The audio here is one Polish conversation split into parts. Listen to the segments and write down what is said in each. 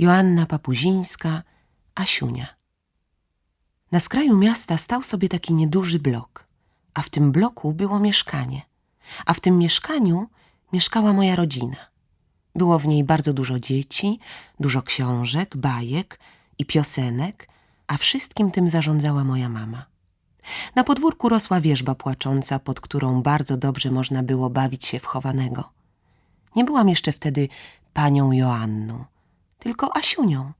Joanna Papuzińska, Asiunia. Na skraju miasta stał sobie taki nieduży blok, a w tym bloku było mieszkanie, a w tym mieszkaniu mieszkała moja rodzina. Było w niej bardzo dużo dzieci, dużo książek, bajek i piosenek, a wszystkim tym zarządzała moja mama. Na podwórku rosła wierzba płacząca, pod którą bardzo dobrze można było bawić się w chowanego. Nie byłam jeszcze wtedy panią Joanną, tylko Asiunią,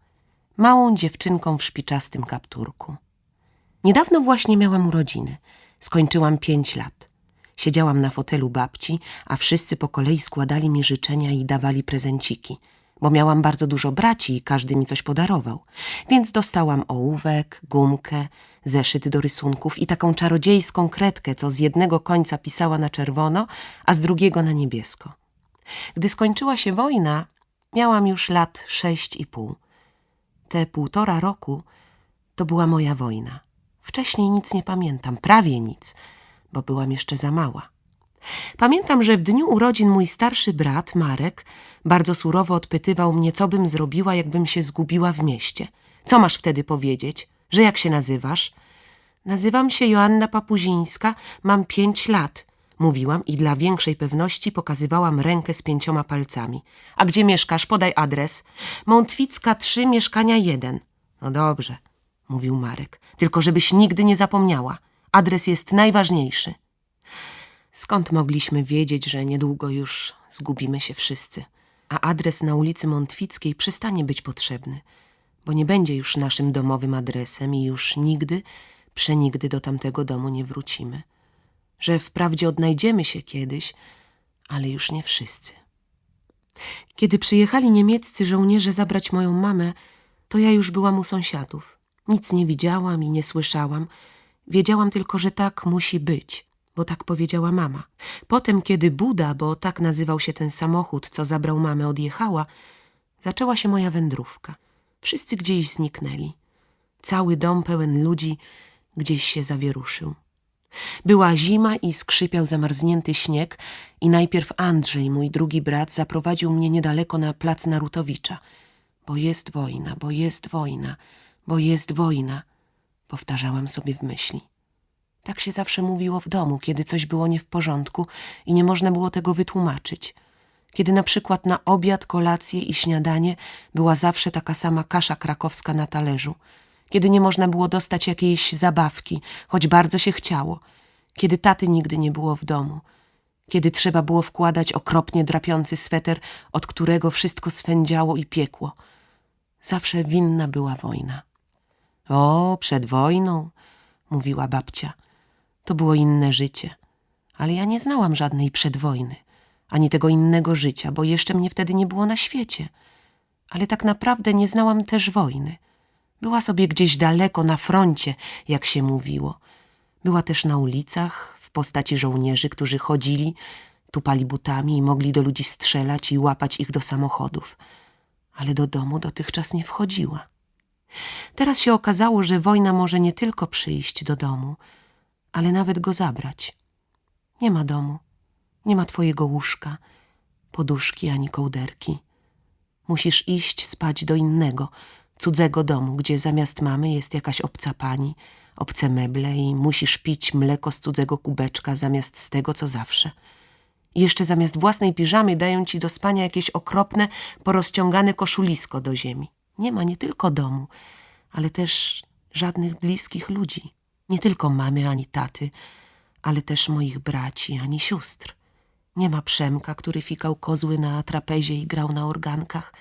małą dziewczynką w szpiczastym kapturku. Niedawno właśnie miałam urodziny. Skończyłam pięć lat. Siedziałam na fotelu babci, a wszyscy po kolei składali mi życzenia i dawali prezenciki, bo miałam bardzo dużo braci i każdy mi coś podarował. Więc dostałam ołówek, gumkę, zeszyt do rysunków i taką czarodziejską kredkę, co z jednego końca pisała na czerwono, a z drugiego na niebiesko. Gdy skończyła się wojna, miałam już lat sześć i pół. Te półtora roku to była moja wojna. Wcześniej nic nie pamiętam, prawie nic, bo byłam jeszcze za mała. Pamiętam, że w dniu urodzin mój starszy brat, Marek, bardzo surowo odpytywał mnie, co bym zrobiła, jakbym się zgubiła w mieście. Co masz wtedy powiedzieć? Że jak się nazywasz? Nazywam się Joanna Papuzińska, mam pięć lat, mówiłam i dla większej pewności pokazywałam rękę z pięcioma palcami. A gdzie mieszkasz? Podaj adres. Mątwicka 3, mieszkania 1. No dobrze, mówił Marek, tylko żebyś nigdy nie zapomniała. Adres jest najważniejszy. Skąd mogliśmy wiedzieć, że niedługo już zgubimy się wszyscy, a adres na ulicy Montwickiej przestanie być potrzebny, bo nie będzie już naszym domowym adresem i już nigdy, przenigdy do tamtego domu nie wrócimy. Że wprawdzie odnajdziemy się kiedyś, ale już nie wszyscy. Kiedy przyjechali niemieccy żołnierze zabrać moją mamę, to ja już byłam u sąsiadów. Nic nie widziałam i nie słyszałam. Wiedziałam tylko, że tak musi być, bo tak powiedziała mama. Potem, kiedy Buda, bo tak nazywał się ten samochód, co zabrał mamę, odjechała, zaczęła się moja wędrówka. Wszyscy gdzieś zniknęli. Cały dom pełen ludzi gdzieś się zawieruszył. Była zima i skrzypiał zamarznięty śnieg i najpierw Andrzej, mój drugi brat, zaprowadził mnie niedaleko na plac Narutowicza. Bo jest wojna, bo jest wojna, bo jest wojna, powtarzałam sobie w myśli. Tak się zawsze mówiło w domu, kiedy coś było nie w porządku i nie można było tego wytłumaczyć. Kiedy na przykład na obiad, kolację i śniadanie była zawsze taka sama kasza krakowska na talerzu. Kiedy nie można było dostać jakiejś zabawki, choć bardzo się chciało. Kiedy taty nigdy nie było w domu. Kiedy trzeba było wkładać okropnie drapiący sweter, od którego wszystko swędziało i piekło. Zawsze winna była wojna. O, przed wojną, mówiła babcia. To było inne życie. Ale ja nie znałam żadnej przedwojny, ani tego innego życia, bo jeszcze mnie wtedy nie było na świecie. Ale tak naprawdę nie znałam też wojny. Była sobie gdzieś daleko na froncie, jak się mówiło. Była też na ulicach, w postaci żołnierzy, którzy chodzili, tupali butami i mogli do ludzi strzelać i łapać ich do samochodów. Ale do domu dotychczas nie wchodziła. Teraz się okazało, że wojna może nie tylko przyjść do domu, ale nawet go zabrać. Nie ma domu, nie ma twojego łóżka, poduszki ani kołderki. Musisz iść spać do innego, cudzego domu, gdzie zamiast mamy jest jakaś obca pani, obce meble i musisz pić mleko z cudzego kubeczka zamiast z tego, co zawsze. I jeszcze zamiast własnej piżamy dają ci do spania jakieś okropne, porozciągane koszulisko do ziemi. Nie ma nie tylko domu, ale też żadnych bliskich ludzi. Nie tylko mamy ani taty, ale też moich braci ani sióstr. Nie ma Przemka, który fikał kozły na trapezie i grał na organkach.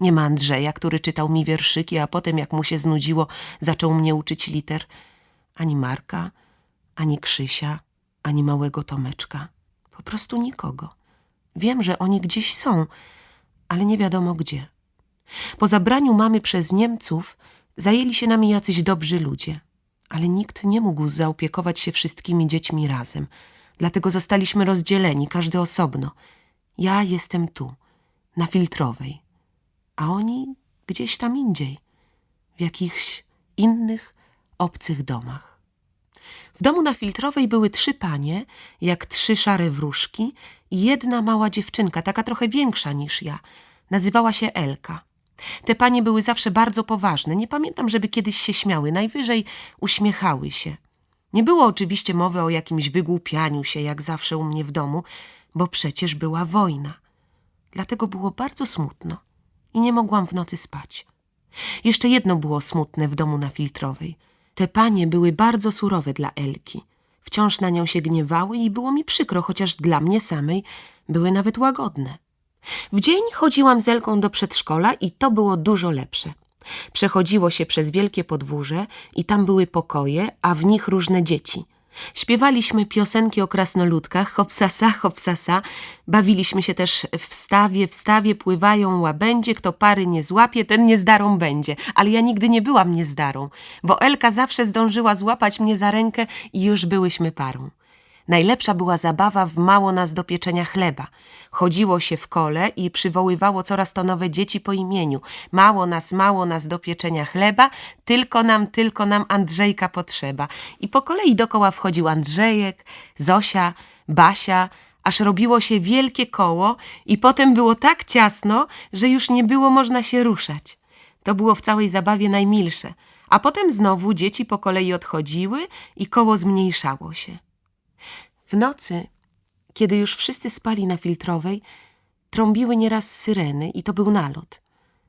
Nie ma Andrzeja, który czytał mi wierszyki, a potem, jak mu się znudziło, zaczął mnie uczyć liter. Ani Marka, ani Krzysia, ani małego Tomeczka. Po prostu nikogo. Wiem, że oni gdzieś są, ale nie wiadomo gdzie. Po zabraniu mamy przez Niemców zajęli się nami jacyś dobrzy ludzie, ale nikt nie mógł zaopiekować się wszystkimi dziećmi razem. Dlatego zostaliśmy rozdzieleni, każdy osobno. Ja jestem tu, na filtrowej, a oni gdzieś tam indziej, w jakichś innych, obcych domach. W domu na filtrowej były trzy panie, jak trzy szare wróżki i jedna mała dziewczynka, taka trochę większa niż ja. Nazywała się Elka. Te panie były zawsze bardzo poważne. Nie pamiętam, żeby kiedyś się śmiały. Najwyżej uśmiechały się. Nie było oczywiście mowy o jakimś wygłupianiu się, jak zawsze u mnie w domu, bo przecież była wojna. Dlatego było bardzo smutno i nie mogłam w nocy spać. Jeszcze jedno było smutne w domu na Filtrowej. Te panie były bardzo surowe dla Elki. Wciąż na nią się gniewały i było mi przykro, chociaż dla mnie samej były nawet łagodne. W dzień chodziłam z Elką do przedszkola i to było dużo lepsze. Przechodziło się przez wielkie podwórze i tam były pokoje, a w nich różne dzieci. Śpiewaliśmy piosenki o krasnoludkach, hopsasa, hopsasa. Bawiliśmy się też w stawie, w stawie pływają łabędzie, kto pary nie złapie, ten niezdarą będzie. Ale ja nigdy nie byłam niezdarą, bo Elka zawsze zdążyła złapać mnie za rękę i już byłyśmy parą. Najlepsza była zabawa w mało nas do pieczenia chleba. Chodziło się w kole i przywoływało coraz to nowe dzieci po imieniu. Mało nas, mało nas do pieczenia chleba, tylko nam, tylko nam Andrzejka potrzeba. I po kolei dokoła wchodził Andrzejek, Zosia, Basia, aż robiło się wielkie koło i potem było tak ciasno, że już nie było można się ruszać. To było w całej zabawie najmilsze. A potem znowu dzieci po kolei odchodziły i koło zmniejszało się. W nocy, kiedy już wszyscy spali na filtrowej, trąbiły nieraz syreny i to był nalot.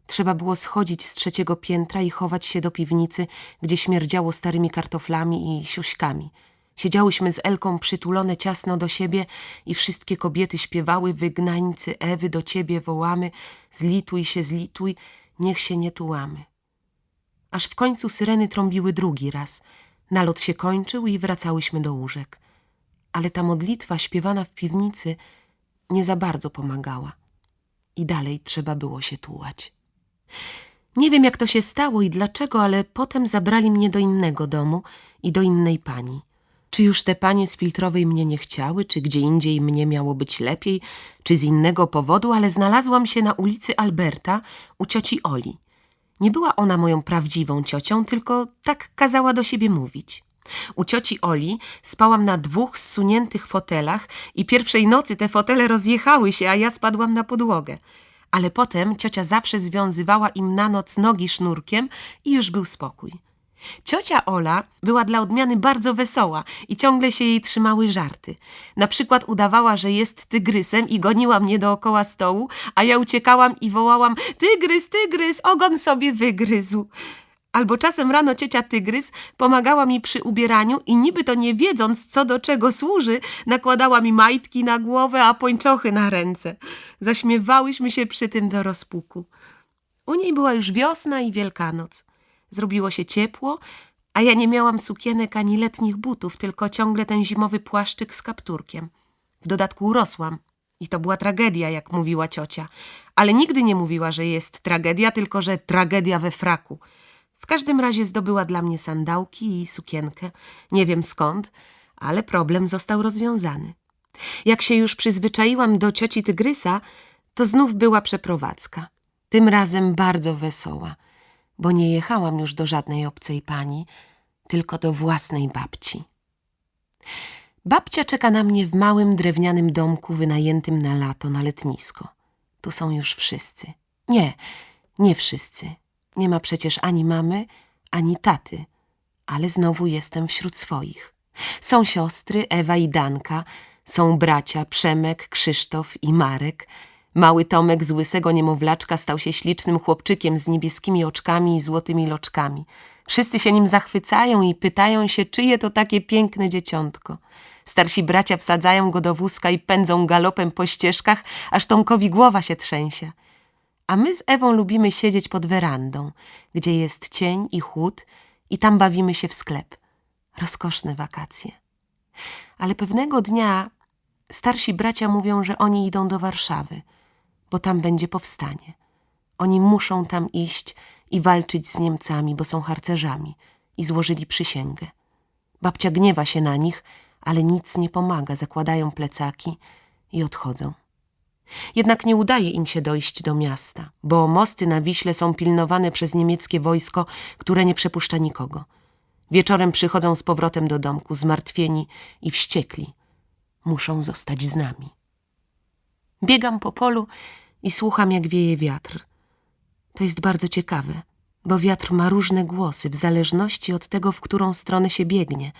Trzeba było schodzić z trzeciego piętra i chować się do piwnicy, gdzie śmierdziało starymi kartoflami i siuśkami. Siedziałyśmy z Elką przytulone ciasno do siebie i wszystkie kobiety śpiewały wygnańcy Ewy do ciebie wołamy, zlituj się, zlituj, niech się nie tułamy. Aż w końcu syreny trąbiły drugi raz. Nalot się kończył i wracałyśmy do łóżek ale ta modlitwa śpiewana w piwnicy nie za bardzo pomagała. I dalej trzeba było się tułać. Nie wiem, jak to się stało i dlaczego, ale potem zabrali mnie do innego domu i do innej pani. Czy już te panie z filtrowej mnie nie chciały, czy gdzie indziej mnie miało być lepiej, czy z innego powodu, ale znalazłam się na ulicy Alberta u cioci Oli. Nie była ona moją prawdziwą ciocią, tylko tak kazała do siebie mówić. U cioci Oli spałam na dwóch zsuniętych fotelach i pierwszej nocy te fotele rozjechały się, a ja spadłam na podłogę. Ale potem ciocia zawsze związywała im na noc nogi sznurkiem i już był spokój. Ciocia Ola była dla odmiany bardzo wesoła i ciągle się jej trzymały żarty. Na przykład udawała, że jest tygrysem i goniła mnie dookoła stołu, a ja uciekałam i wołałam tygrys, tygrys, ogon sobie wygryzł. Albo czasem rano ciocia Tygrys pomagała mi przy ubieraniu i niby to nie wiedząc, co do czego służy, nakładała mi majtki na głowę, a pończochy na ręce. Zaśmiewałyśmy się przy tym do rozpuku. U niej była już wiosna i Wielkanoc. Zrobiło się ciepło, a ja nie miałam sukienek ani letnich butów, tylko ciągle ten zimowy płaszczyk z kapturkiem. W dodatku urosłam. I to była tragedia, jak mówiła ciocia. Ale nigdy nie mówiła, że jest tragedia, tylko że tragedia we fraku. W każdym razie zdobyła dla mnie sandałki i sukienkę. Nie wiem skąd, ale problem został rozwiązany. Jak się już przyzwyczaiłam do cioci Tygrysa, to znów była przeprowadzka. Tym razem bardzo wesoła, bo nie jechałam już do żadnej obcej pani, tylko do własnej babci. Babcia czeka na mnie w małym drewnianym domku wynajętym na lato na letnisko. Tu są już wszyscy. Nie, nie wszyscy. Nie ma przecież ani mamy, ani taty, ale znowu jestem wśród swoich. Są siostry Ewa i Danka, są bracia Przemek, Krzysztof i Marek. Mały Tomek z łysego niemowlaczka stał się ślicznym chłopczykiem z niebieskimi oczkami i złotymi loczkami. Wszyscy się nim zachwycają i pytają się, czyje to takie piękne dzieciątko. Starsi bracia wsadzają go do wózka i pędzą galopem po ścieżkach, aż Tomkowi głowa się trzęsie. A my z Ewą lubimy siedzieć pod werandą, gdzie jest cień i chłód i tam bawimy się w sklep. Rozkoszne wakacje. Ale pewnego dnia starsi bracia mówią, że oni idą do Warszawy, bo tam będzie powstanie. Oni muszą tam iść i walczyć z Niemcami, bo są harcerzami i złożyli przysięgę. Babcia gniewa się na nich, ale nic nie pomaga, zakładają plecaki i odchodzą. Jednak nie udaje im się dojść do miasta, bo mosty na Wiśle są pilnowane przez niemieckie wojsko, które nie przepuszcza nikogo. Wieczorem przychodzą z powrotem do domku, zmartwieni i wściekli. Muszą zostać z nami. Biegam po polu i słucham, jak wieje wiatr. To jest bardzo ciekawe, bo wiatr ma różne głosy w zależności od tego, w którą stronę się biegnie.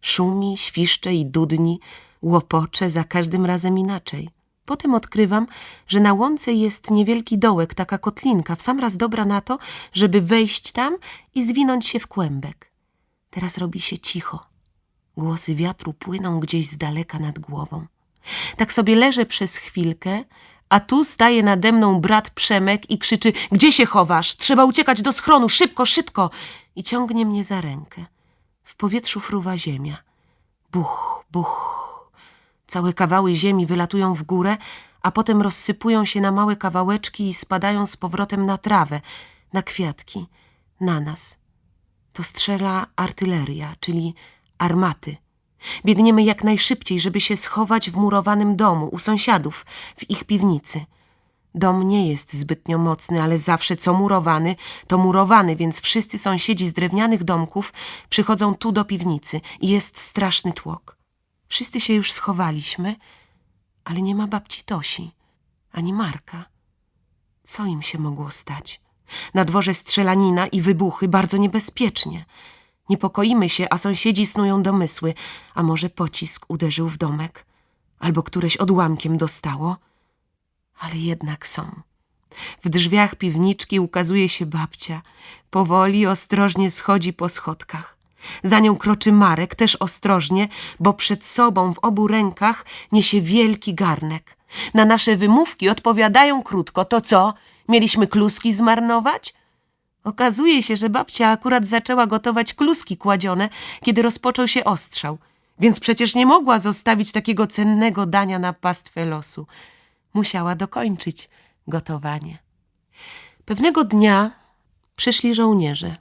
Szumi, świszcze i dudni, łopocze za każdym razem inaczej. Potem odkrywam, że na łące jest niewielki dołek, taka kotlinka, w sam raz dobra na to, żeby wejść tam i zwinąć się w kłębek. Teraz robi się cicho. Głosy wiatru płyną gdzieś z daleka nad głową. Tak sobie leżę przez chwilkę, a tu staje nade mną brat Przemek i krzyczy: Gdzie się chowasz? Trzeba uciekać do schronu, szybko, szybko! I ciągnie mnie za rękę. W powietrzu fruwa ziemia. Buch, buch. Całe kawały ziemi wylatują w górę, a potem rozsypują się na małe kawałeczki i spadają z powrotem na trawę, na kwiatki, na nas. To strzela artyleria, czyli armaty. Biegniemy jak najszybciej, żeby się schować w murowanym domu u sąsiadów, w ich piwnicy. Dom nie jest zbytnio mocny, ale zawsze co murowany, to murowany, więc wszyscy sąsiedzi z drewnianych domków przychodzą tu do piwnicy i jest straszny tłok. Wszyscy się już schowaliśmy, ale nie ma babci Tosi, ani Marka. Co im się mogło stać? Na dworze strzelanina i wybuchy, bardzo niebezpiecznie. Niepokoimy się, a sąsiedzi snują domysły. A może pocisk uderzył w domek? Albo któreś odłamkiem dostało? Ale jednak są. W drzwiach piwniczki ukazuje się babcia. Powoli, ostrożnie schodzi po schodkach. Za nią kroczy Marek, też ostrożnie, bo przed sobą w obu rękach niesie wielki garnek. Na nasze wymówki odpowiadają krótko. To co? Mieliśmy kluski zmarnować? Okazuje się, że babcia akurat zaczęła gotować kluski kładzione, kiedy rozpoczął się ostrzał, więc przecież nie mogła zostawić takiego cennego dania na pastwę losu. Musiała dokończyć gotowanie. Pewnego dnia przyszli żołnierze.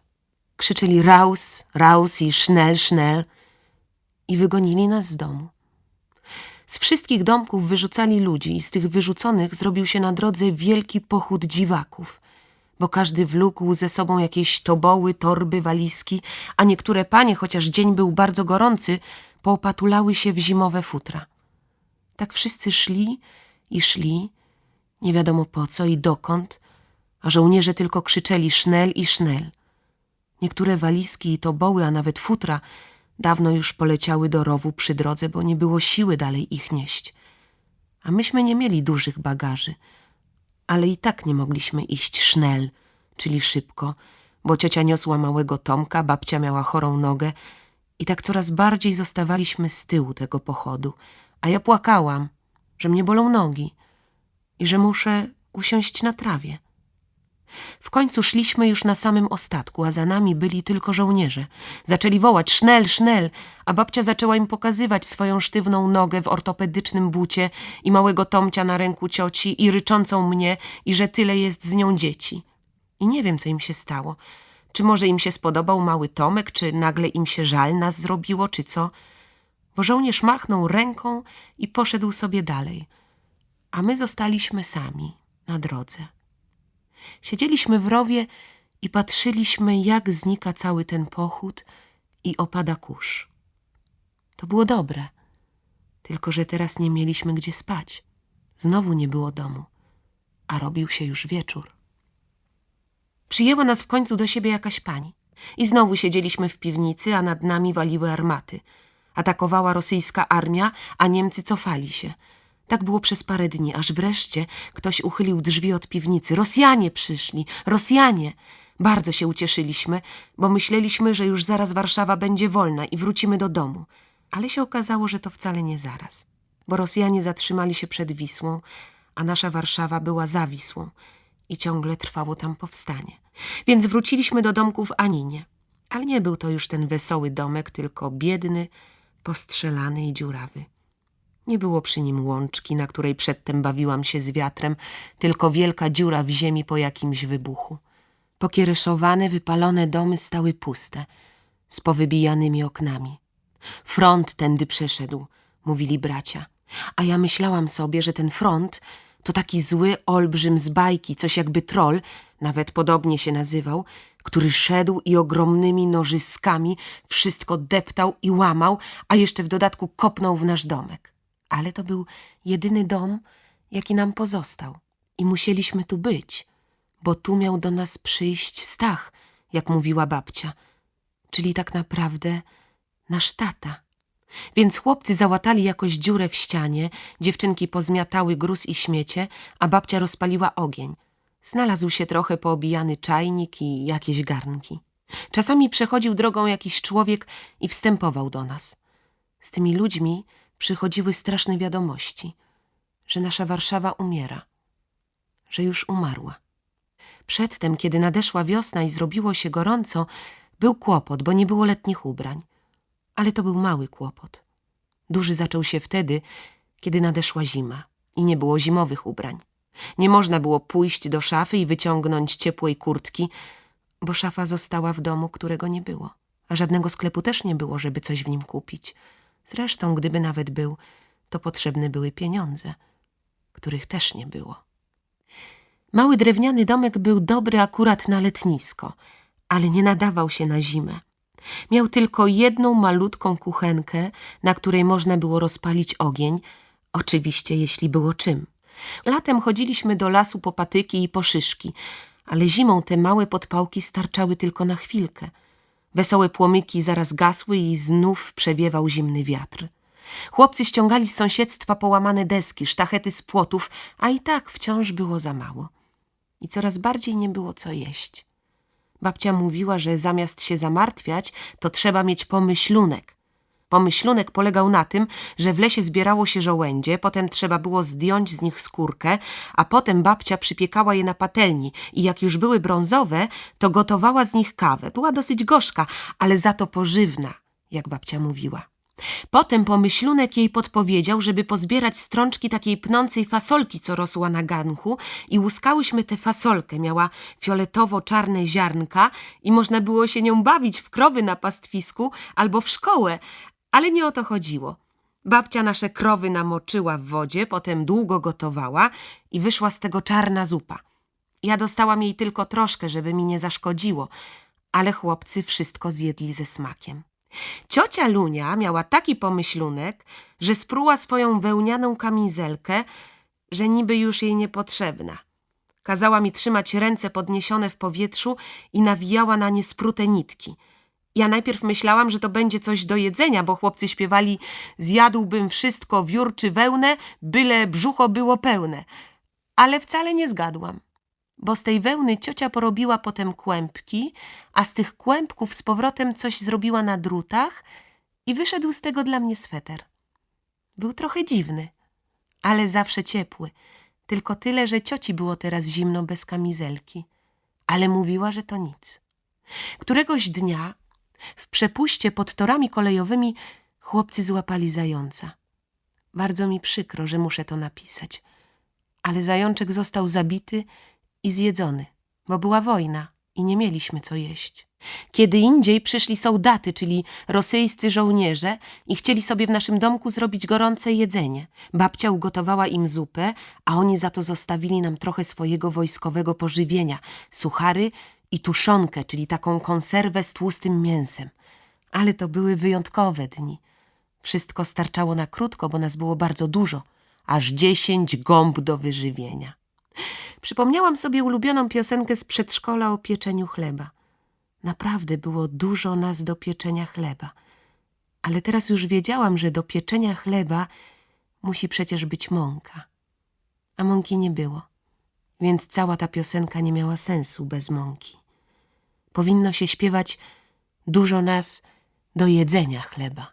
Krzyczeli raus, raus i sznel, sznel i wygonili nas z domu. Z wszystkich domków wyrzucali ludzi i z tych wyrzuconych zrobił się na drodze wielki pochód dziwaków, bo każdy wlókł ze sobą jakieś toboły, torby, walizki, a niektóre panie, chociaż dzień był bardzo gorący, poopatulały się w zimowe futra. Tak wszyscy szli i szli, nie wiadomo po co i dokąd, a żołnierze tylko krzyczeli sznel i sznel. Niektóre walizki i toboły, a nawet futra, dawno już poleciały do rowu przy drodze, bo nie było siły dalej ich nieść. A myśmy nie mieli dużych bagaży, ale i tak nie mogliśmy iść sznel, czyli szybko, bo ciocia niosła małego Tomka, babcia miała chorą nogę i tak coraz bardziej zostawaliśmy z tyłu tego pochodu, a ja płakałam, że mnie bolą nogi i że muszę usiąść na trawie. W końcu szliśmy już na samym ostatku, a za nami byli tylko żołnierze. Zaczęli wołać sznel, sznel, a babcia zaczęła im pokazywać swoją sztywną nogę w ortopedycznym bucie i małego Tomcia na ręku cioci i ryczącą mnie i że tyle jest z nią dzieci. I nie wiem, co im się stało. Czy może im się spodobał mały Tomek, czy nagle im się żal nas zrobiło, czy co? Bo żołnierz machnął ręką i poszedł sobie dalej, a my zostaliśmy sami na drodze. Siedzieliśmy w rowie i patrzyliśmy, jak znika cały ten pochód i opada kurz. To było dobre, tylko że teraz nie mieliśmy gdzie spać. Znowu nie było domu, a robił się już wieczór. Przyjęła nas w końcu do siebie jakaś pani. I znowu siedzieliśmy w piwnicy, a nad nami waliły armaty. Atakowała rosyjska armia, a Niemcy cofali się. Tak było przez parę dni, aż wreszcie ktoś uchylił drzwi od piwnicy. Rosjanie przyszli, Rosjanie! Bardzo się ucieszyliśmy, bo myśleliśmy, że już zaraz Warszawa będzie wolna i wrócimy do domu. Ale się okazało, że to wcale nie zaraz, bo Rosjanie zatrzymali się przed Wisłą, a nasza Warszawa była za Wisłą i ciągle trwało tam powstanie. Więc wróciliśmy do domku w Aninie. Ale nie był to już ten wesoły domek, tylko biedny, postrzelany i dziurawy. Nie było przy nim łączki, na której przedtem bawiłam się z wiatrem, tylko wielka dziura w ziemi po jakimś wybuchu. Pokiereszowane, wypalone domy stały puste, z powybijanymi oknami. Front tędy przeszedł, mówili bracia. A ja myślałam sobie, że ten front to taki zły olbrzym z bajki, coś jakby troll, nawet podobnie się nazywał, który szedł i ogromnymi nożyskami wszystko deptał i łamał, a jeszcze w dodatku kopnął w nasz domek. Ale to był jedyny dom, jaki nam pozostał. I musieliśmy tu być, bo tu miał do nas przyjść Stach, jak mówiła babcia, czyli tak naprawdę nasz tata. Więc chłopcy załatali jakoś dziurę w ścianie, dziewczynki pozmiatały gruz i śmiecie, a babcia rozpaliła ogień. Znalazł się trochę poobijany czajnik i jakieś garnki. Czasami przechodził drogą jakiś człowiek i wstępował do nas. Z tymi ludźmi przychodziły straszne wiadomości, że nasza Warszawa umiera, że już umarła. Przedtem, kiedy nadeszła wiosna i zrobiło się gorąco, był kłopot, bo nie było letnich ubrań. Ale to był mały kłopot. Duży zaczął się wtedy, kiedy nadeszła zima i nie było zimowych ubrań. Nie można było pójść do szafy i wyciągnąć ciepłej kurtki, bo szafa została w domu, którego nie było, a żadnego sklepu też nie było, żeby coś w nim kupić. Zresztą, gdyby nawet był, to potrzebne były pieniądze, których też nie było. Mały drewniany domek był dobry akurat na letnisko, ale nie nadawał się na zimę. Miał tylko jedną malutką kuchenkę, na której można było rozpalić ogień, oczywiście jeśli było czym. Latem chodziliśmy do lasu po patyki i po szyszki, ale zimą te małe podpałki starczały tylko na chwilkę. Wesołe płomyki zaraz gasły i znów przewiewał zimny wiatr. Chłopcy ściągali z sąsiedztwa połamane deski, sztachety z płotów, a i tak wciąż było za mało. I coraz bardziej nie było co jeść. Babcia mówiła, że zamiast się zamartwiać, to trzeba mieć pomyślunek. Pomyślunek polegał na tym, że w lesie zbierało się żołędzie, potem trzeba było zdjąć z nich skórkę, a potem babcia przypiekała je na patelni i jak już były brązowe, to gotowała z nich kawę. Była dosyć gorzka, ale za to pożywna, jak babcia mówiła. Potem pomyślunek jej podpowiedział, żeby pozbierać strączki takiej pnącej fasolki, co rosła na ganku i łuskałyśmy tę fasolkę. Miała fioletowo-czarne ziarnka i można było się nią bawić w krowy na pastwisku albo w szkołę, ale nie o to chodziło. Babcia nasze krowy namoczyła w wodzie, potem długo gotowała i wyszła z tego czarna zupa. Ja dostałam jej tylko troszkę, żeby mi nie zaszkodziło, ale chłopcy wszystko zjedli ze smakiem. Ciocia Lunia miała taki pomyślunek, że spruła swoją wełnianą kamizelkę, że niby już jej niepotrzebna. Kazała mi trzymać ręce podniesione w powietrzu i nawijała na nie sprute nitki. Ja najpierw myślałam, że to będzie coś do jedzenia, bo chłopcy śpiewali zjadłbym wszystko, wiór czy wełnę, byle brzucho było pełne. Ale wcale nie zgadłam bo z tej wełny ciocia porobiła potem kłębki, a z tych kłębków z powrotem coś zrobiła na drutach i wyszedł z tego dla mnie sweter. Był trochę dziwny, ale zawsze ciepły. Tylko tyle, że cioci było teraz zimno bez kamizelki, ale mówiła, że to nic. Któregoś dnia w przepuście pod torami kolejowymi chłopcy złapali zająca. Bardzo mi przykro, że muszę to napisać, ale zajączek został zabity i zjedzony, bo była wojna i nie mieliśmy co jeść. Kiedy indziej przyszli soldaty, czyli rosyjscy żołnierze i chcieli sobie w naszym domku zrobić gorące jedzenie. Babcia ugotowała im zupę, a oni za to zostawili nam trochę swojego wojskowego pożywienia, suchary i tuszonkę, czyli taką konserwę z tłustym mięsem. Ale to były wyjątkowe dni. Wszystko starczało na krótko, bo nas było bardzo dużo, aż dziesięć gąb do wyżywienia. Przypomniałam sobie ulubioną piosenkę z przedszkola o pieczeniu chleba. Naprawdę było dużo nas do pieczenia chleba. Ale teraz już wiedziałam, że do pieczenia chleba musi przecież być mąka. A mąki nie było, więc cała ta piosenka nie miała sensu bez mąki. Powinno się śpiewać dużo nas do jedzenia chleba.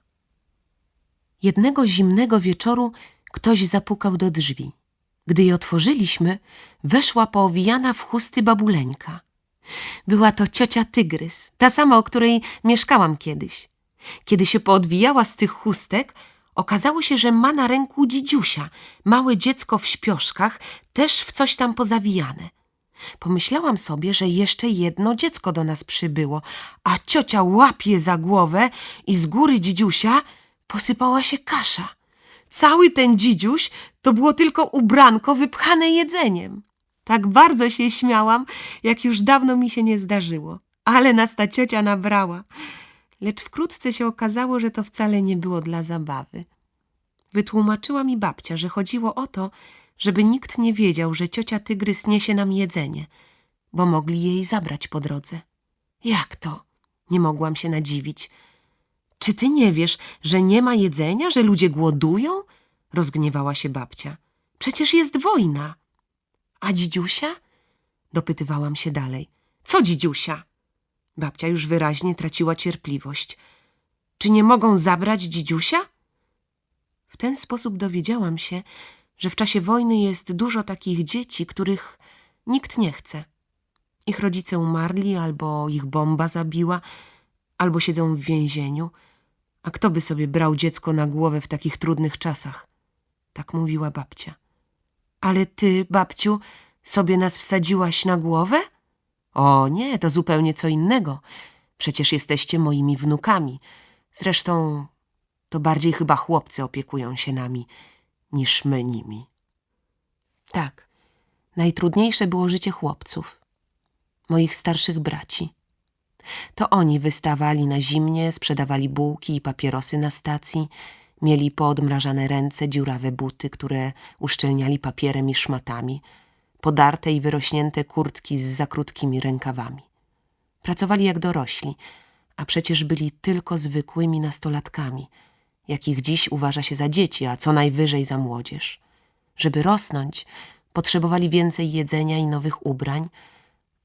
Jednego zimnego wieczoru ktoś zapukał do drzwi. Gdy je otworzyliśmy, weszła poowijana w chusty babuleńka. Była to ciocia Tygrys, ta sama, o której mieszkałam kiedyś. Kiedy się poodwijała z tych chustek, okazało się, że ma na ręku dzidziusia, małe dziecko w śpioszkach, też w coś tam pozawijane. Pomyślałam sobie, że jeszcze jedno dziecko do nas przybyło, a ciocia łapie za głowę i z góry dzidziusia posypała się kasza. Cały ten dzidziuś to było tylko ubranko wypchane jedzeniem. Tak bardzo się śmiałam, jak już dawno mi się nie zdarzyło. Ale nas ta ciocia nabrała. Lecz wkrótce się okazało, że to wcale nie było dla zabawy. Wytłumaczyła mi babcia, że chodziło o to, żeby nikt nie wiedział, że ciocia Tygrys niesie nam jedzenie, bo mogli jej zabrać po drodze. Jak to? Nie mogłam się nadziwić. Czy ty nie wiesz, że nie ma jedzenia, że ludzie głodują? Rozgniewała się babcia. Przecież jest wojna. A dzidziusia? Dopytywałam się dalej. Co dzidziusia? Babcia już wyraźnie traciła cierpliwość. Czy nie mogą zabrać dzidziusia? W ten sposób dowiedziałam się, że w czasie wojny jest dużo takich dzieci, których nikt nie chce. Ich rodzice umarli, albo ich bomba zabiła, albo siedzą w więzieniu. A kto by sobie brał dziecko na głowę w takich trudnych czasach? Tak mówiła babcia. Ale ty, babciu, sobie nas wsadziłaś na głowę? O nie, to zupełnie co innego. Przecież jesteście moimi wnukami. Zresztą to bardziej chyba chłopcy opiekują się nami, niż my nimi. Tak, najtrudniejsze było życie chłopców, moich starszych braci. To oni wystawali na zimnie, sprzedawali bułki i papierosy na stacji, mieli poodmrażane ręce, dziurawe buty, które uszczelniali papierem i szmatami, podarte i wyrośnięte kurtki z za krótkimi rękawami. Pracowali jak dorośli, a przecież byli tylko zwykłymi nastolatkami, jakich dziś uważa się za dzieci, a co najwyżej za młodzież. Żeby rosnąć, potrzebowali więcej jedzenia i nowych ubrań,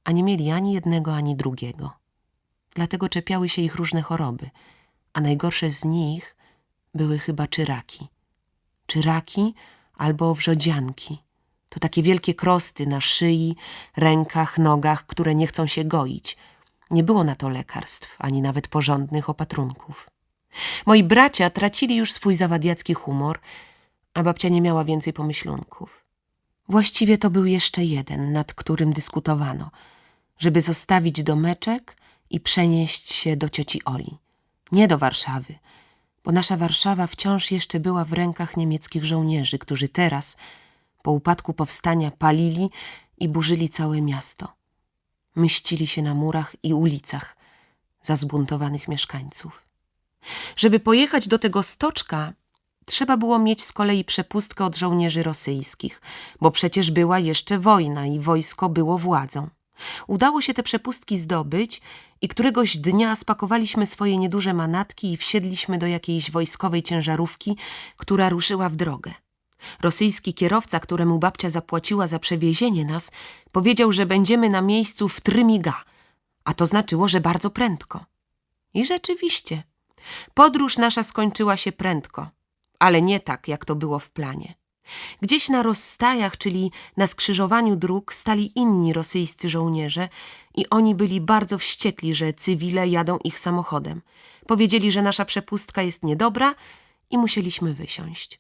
a nie mieli ani jednego, ani drugiego. Dlatego czepiały się ich różne choroby, a najgorsze z nich były chyba czyraki. Czyraki albo wrzodzianki. To takie wielkie krosty na szyi, rękach, nogach, które nie chcą się goić. Nie było na to lekarstw, ani nawet porządnych opatrunków. Moi bracia tracili już swój zawadiacki humor, a babcia nie miała więcej pomyślunków. Właściwie to był jeszcze jeden, nad którym dyskutowano, żeby zostawić domeczek i przenieść się do cioci Oli. Nie do Warszawy, bo nasza Warszawa wciąż jeszcze była w rękach niemieckich żołnierzy, którzy teraz, po upadku powstania, palili i burzyli całe miasto. Mścili się na murach i ulicach za zbuntowanych mieszkańców. Żeby pojechać do tego stoczka, trzeba było mieć z kolei przepustkę od żołnierzy rosyjskich, bo przecież była jeszcze wojna i wojsko było władzą. Udało się te przepustki zdobyć i któregoś dnia spakowaliśmy swoje nieduże manatki i wsiedliśmy do jakiejś wojskowej ciężarówki, która ruszyła w drogę. Rosyjski kierowca, któremu babcia zapłaciła za przewiezienie nas, powiedział, że będziemy na miejscu w trymiga, a to znaczyło, że bardzo prędko. I rzeczywiście, podróż nasza skończyła się prędko, ale nie tak, jak to było w planie. Gdzieś na rozstajach, czyli na skrzyżowaniu dróg, stali inni rosyjscy żołnierze i oni byli bardzo wściekli, że cywile jadą ich samochodem. Powiedzieli, że nasza przepustka jest niedobra i musieliśmy wysiąść.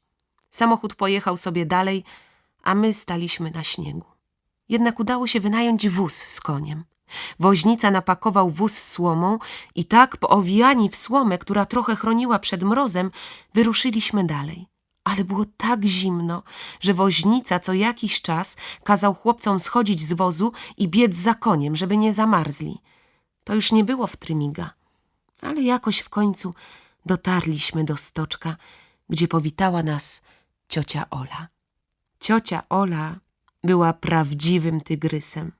Samochód pojechał sobie dalej, a my staliśmy na śniegu. Jednak udało się wynająć wóz z koniem. Woźnica napakował wóz słomą i tak, poowijani w słomę, która trochę chroniła przed mrozem, wyruszyliśmy dalej. Ale było tak zimno, że woźnica co jakiś czas kazał chłopcom schodzić z wozu i biec za koniem, żeby nie zamarzli. To już nie było w Trymiga, ale jakoś w końcu dotarliśmy do stoczka, gdzie powitała nas ciocia Ola. Ciocia Ola była prawdziwym tygrysem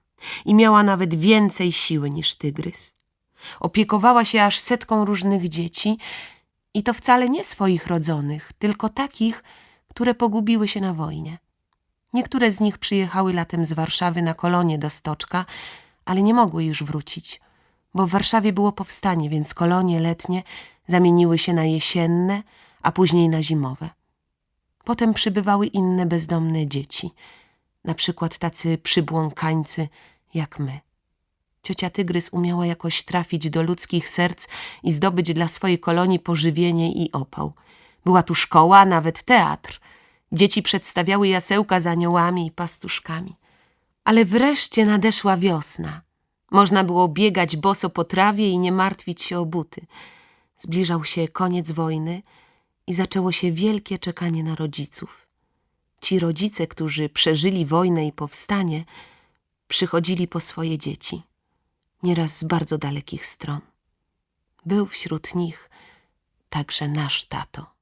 i miała nawet więcej siły niż tygrys. Opiekowała się aż setką różnych dzieci i to wcale nie swoich rodzonych, tylko takich, które pogubiły się na wojnie. Niektóre z nich przyjechały latem z Warszawy na kolonie do Stoczka, ale nie mogły już wrócić, bo w Warszawie było powstanie, więc kolonie letnie zamieniły się na jesienne, a później na zimowe. Potem przybywały inne bezdomne dzieci, na przykład tacy przybłąkańcy jak my. Ciocia Tygrys umiała jakoś trafić do ludzkich serc i zdobyć dla swojej kolonii pożywienie i opał. Była tu szkoła, nawet teatr. Dzieci przedstawiały jasełka z aniołami i pastuszkami. Ale wreszcie nadeszła wiosna. Można było biegać boso po trawie i nie martwić się o buty. Zbliżał się koniec wojny i zaczęło się wielkie czekanie na rodziców. Ci rodzice, którzy przeżyli wojnę i powstanie, przychodzili po swoje dzieci, nieraz z bardzo dalekich stron. Był wśród nich także nasz tato.